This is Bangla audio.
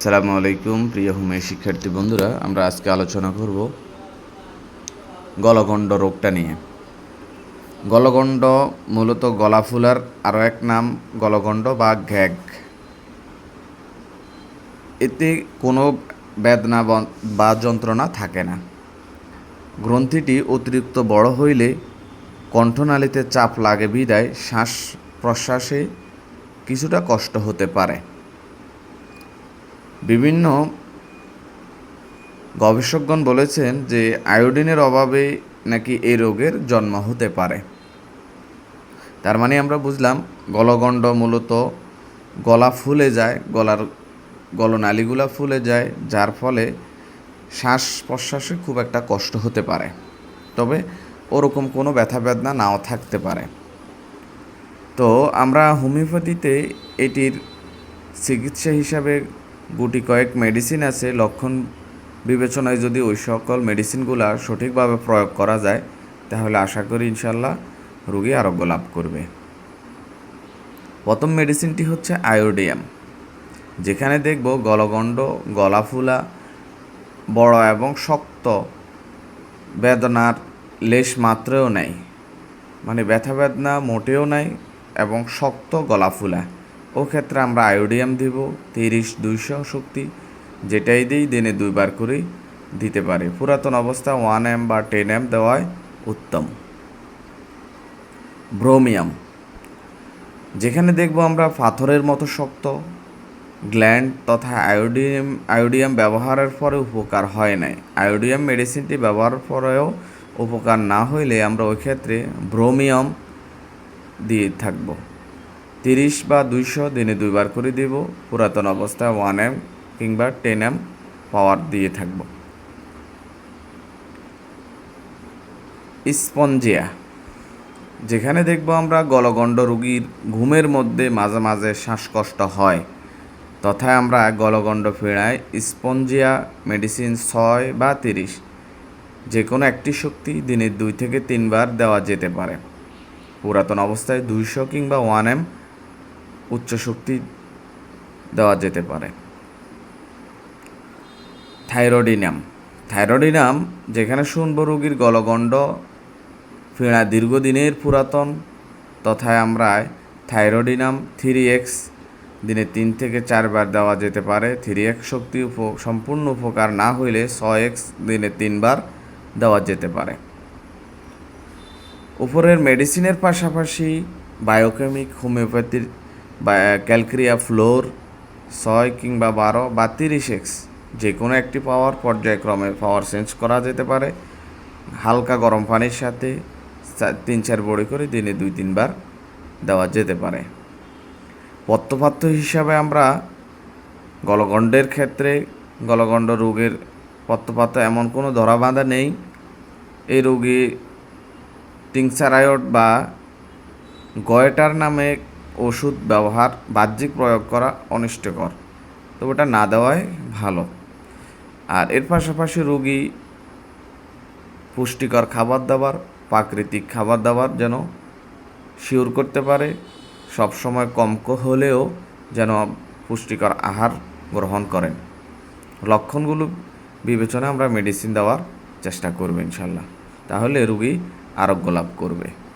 আসসালামু আলাইকুম, প্রিয় হোমের শিক্ষার্থী বন্ধুরা। আমরা আজকে আলোচনা করব গলগণ্ড রোগটা নিয়ে। গলগণ্ড মূলত গলা ফুলার আরও এক নাম, গলগণ্ড বা ঘ্যাগ। এতে কোনো বেদনা বা যন্ত্রণা থাকে না। গ্রন্থিটি অতিরিক্ত বড় হইলে কণ্ঠনালীতে চাপ লাগে বিদায় শ্বাস প্রশ্বাসে কিছুটা কষ্ট হতে পারে। বিভিন্ন গবেষকগণ বলেছেন যে আয়োডিনের অভাবে নাকি এই রোগের জন্ম হতে পারে। তার মানে আমরা বুঝলাম, গলগণ্ড মূলত গলা ফুলে যায়, গলার গলনালীগুলা ফুলে যায়, যার ফলে শ্বাস প্রশ্বাসে খুব একটা কষ্ট হতে পারে। তবে ওরকম কোনো ব্যথা বেদনা নাও থাকতে পারে। তো আমরা হোমিওপ্যাথিতে এটির চিকিৎসা হিসাবে গুটি কয়েক মেডিসিন আছে, লক্ষণ বিবেচনায় যদি ওই সকল মেডিসিনগুলো সঠিকভাবে প্রয়োগ করা যায়, তাহলে আশা করি ইনশাল্লাহ রোগী আরোগ্য লাভ করবে। প্রথম মেডিসিনটি হচ্ছে আয়োডিয়াম যেখানে দেখব গলগণ্ড গলা ফুলা বড় এবং শক্ত বেদনার লেশ মাত্রেও নেই। মানে ব্যথা বেদনা মোটেও নাই এবং শক্ত গলা ফুলা ও ক্ষেত্রে আমরা আয়োডিয়াম দিব তিরিশ দুইশো শক্তি, যেটাই দিই দিনে দুইবার করেই দিতে পারি। পুরাতন অবস্থা ওয়ান এম বা টেন এম দেওয়ায় উত্তম। ব্রোমিয়াম, যেখানে দেখব আমরা পাথরের মতো শক্ত, গ্ল্যান্ড তথা আয়োডিয়াম আয়োডিয়াম ব্যবহারের পরে উপকার হয় নাই। আয়োডিয়াম মেডিসিনটি ব্যবহারের পরেও উপকার না হইলে আমরা ওই ক্ষেত্রে ব্রোমিয়াম দিয়ে থাকব। তিরিশ বা দুইশো দিনে দুইবার করে দেব। পুরাতন অবস্থায় ওয়ান এম কিংবা টেন এম পাওয়ার দিয়ে থাকব। স্পঞ্জিয়া। যেখানে দেখব আমরা গলগণ্ড রোগীর ঘুমের মধ্যে মাঝে মাঝে শ্বাসকষ্ট হয়। তথা আমরা গলগণ্ড ফেরায় স্পঞ্জিয়া মেডিসিন ছয় বা তিরিশ যে কোনো একটি শক্তি দিনে দুই থেকে তিনবার দেওয়া যেতে পারে। পুরাতন অবস্থায় দুইশো কিংবা ওয়ান এম উচ্চ শক্তি দেওয়া যেতে পারে। থাইরোডিনাম। থাইরোডিনাম, যেখানে শুনব রোগীর গলগণ্ড ফেরা দীর্ঘদিনের পুরাতন, তথায় আমরা থাইরোডিনাম থ্রি এক্স দিনে তিন থেকে চারবার দেওয়া যেতে পারে। থ্রি এক্স শক্তি উপ, সম্পূর্ণ উপকার না হইলে ছয় এক্স দিনে তিনবার দেওয়া যেতে পারে। উপরের মেডিসিনের পাশাপাশি বায়োকেমিক হোমিওপ্যাথির বা ক্যালক্রিয়া ফ্লোর, ছয় কিংবা বারো বা তিরিশ এক্স যে কোনো একটি পাওয়ার পর্যায়ক্রমে পাওয়ার চেঞ্জ করা যেতে পারে। হালকা গরম পানির সাথে তিন চার বড়ি করে দিনে দুই, তিনবার দেওয়া যেতে পারে। পত্রপাত্র হিসাবে আমরা গলগণ্ডের ক্ষেত্রে গলগণ্ড রোগের পত্রপাত্র এমন কোনো ধরা বাঁধা নেই। এই রোগী টিংসারায়ড বা গয়টার নামে ওষুধ ব্যবহার, বাহ্যিক প্রয়োগ করা অনিষ্টকর। তো ওটা না দেওয়াই ভালো। আর এর পাশাপাশি রোগী পুষ্টিকর খাবার দাবার, প্রাকৃতিক খাবার দাবার যেন শিওর করতে পারে, সবসময় কম ক- হলেও যেন পুষ্টিকর আহার গ্রহণ করেন। লক্ষণগুলো বিবেচনায় আমরা মেডিসিন দেওয়ার চেষ্টা করব ইনশাল্লাহ। তাহলে রুগী আরোগ্য লাভ করবে।